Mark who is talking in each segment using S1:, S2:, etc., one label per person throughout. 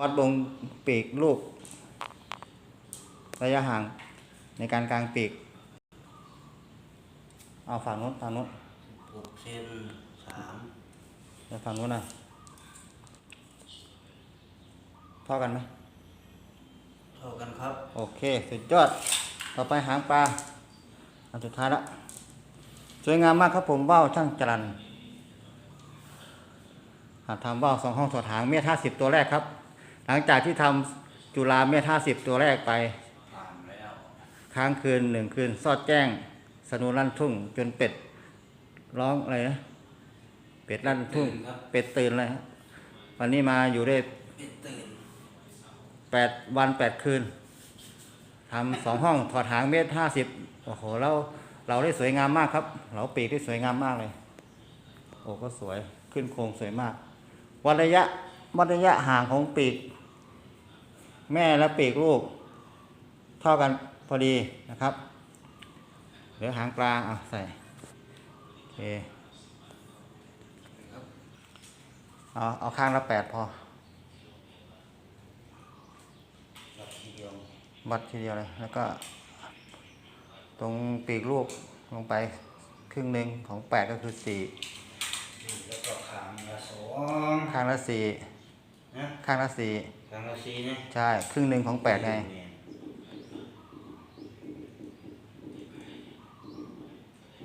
S1: วัดวงปีกลูก ระยะห่างในการกางปีก เอาฝั่งนู้นฝั่งนู้น
S2: หกเซนสาม
S1: เดี๋ยวฝั่งนู้นนะเท่ากันไหม
S2: เท่ากันครับ
S1: โอเค สุดยอด ต่อไปหางปลา อันสุดท้ายละ สวยงามมากครับผมว่าวช่างจรันหากทำว่าวสองห้องถอดหางเมตรห้าสิบตัวแรกครับ หลังจากที่ทำจุฬาเมตรห้าสิบตัวแรกไป
S2: ผ่านแล้ว
S1: ค้างคืนหนึ่งคืนซอดแจ้ง สนุลั่นทุ่ง จนเป็ดร้องอะไรนะเป็ดลั่นทุ่ง เป็ดตื่นเลยฮะวันนี้มาอยู่ได้
S2: ปิดตื่น
S1: แปดวันแปดคืนทำสองห้องถอดหางเมตรห้าสิบโอ้โหเราเราได้สวยงามมากครับ เราปีกได้สวยงามมากเลย โอ้ก็สวยขึ้นโครงสวยมาก วัดระยะวัดระยะห่างของปีก แม่และปีกลูก เท่ากันพอดีนะครับเหลือหางปลาเอาใส่โอเคเอาเอาข้างละแปดพอ
S2: รับทีเดียว
S1: วัดทีเดียวเลยแล้วก็ ตรงปีกลูกลงไปครึ่งหนึ่งของแปดก็คือสี่
S2: แล้วก็ขางละสอง
S1: ข้างละสี่
S2: นะ
S1: ข้างละสี่
S2: ขางละสี่นะ
S1: ใช่ ครึ่งหนึ่งของแปดไง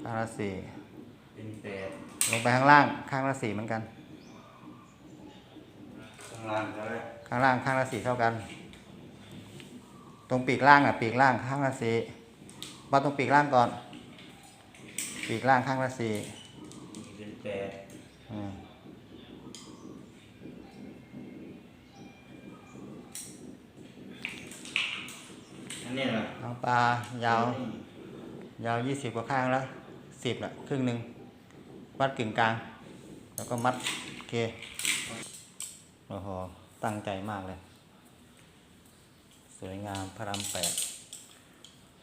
S1: ข้างละสี่
S2: เป็นแปด
S1: ลงไปข้างล่าง ข้างละสี่เหมือนกัน
S2: ข้างล่างก็ได้
S1: ข้างล่างข้างละสี่เท่ากัน ตรงปีกล่างอะ ปีกล่างข้างละสี่วัดตรงปีกล่างก่อน ปีกล่างข้างละสี่
S2: นี่เป็นแปด
S1: อืม
S2: อันนี้ล่ะ
S1: น้องปลายาว ยาวยี่สิบกว่าข้างแล้วสิบละครึ่งหนึ่งวัดกึ่งกลาง แล้วก็มัดโอเคโอ้โหตั้งใจมากเลย สวยงามพระรามแปด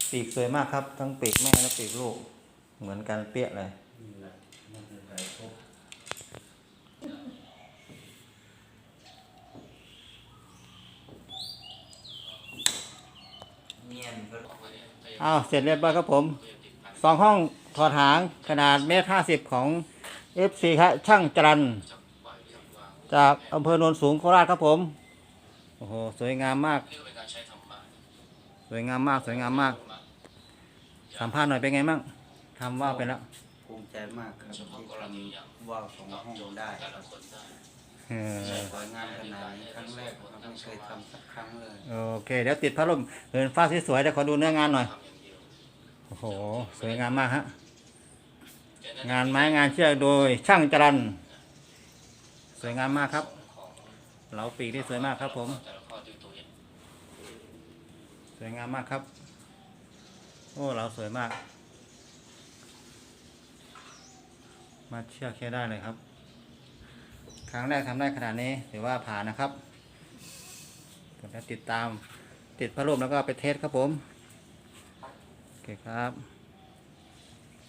S1: ปีกสวยมากครับ ทั้งปีกแม่และปีกลูก เหมือนกันเปี้ยเลย
S2: นี่ล่ะมันจะได้ครบเนียนก็
S1: อ้าวเสร็จเรียบร้อยครับผมสองห้องถอดหางขนาดเมตรห้าสิบของ FC ครับช่างจรันจากอำเภอโนนสูงโคราชครับผม โอ้โห สวยงามมาก สวยงามมาก สวยงามมาก สัมภาษณ์หน่อยเป็นไงมั่งทำว่าไปแล้ว
S2: ภูมิใจมากครับที่ทำว่าวสองห้องได้ ครับ
S1: เออ
S2: สวยงามขนาดนี้ครั้งแรกผมไม่เคยทำสักครั้งเลย
S1: โอเคเดี๋ยวติดพัดลมเหินฟ้าสวยๆเดี๋ยวขอดูเนื้องานหน่อยโอ้โหสวยงามมากฮะงานไม้งานเชือกโดยช่างจรันสวยงามมากครับเหลาปีกที่สวยมากครับ ผม สวยงามมากครับ โอ้เหลาสวยมาก มาเชือกแค่ได้เลยครับ ครั้งแรกทำได้ขนาดนี้ถือว่าผ่านนะครับกดติดตามติดพัดลมแล้วก็ไปเทสครับผม โอเคครับ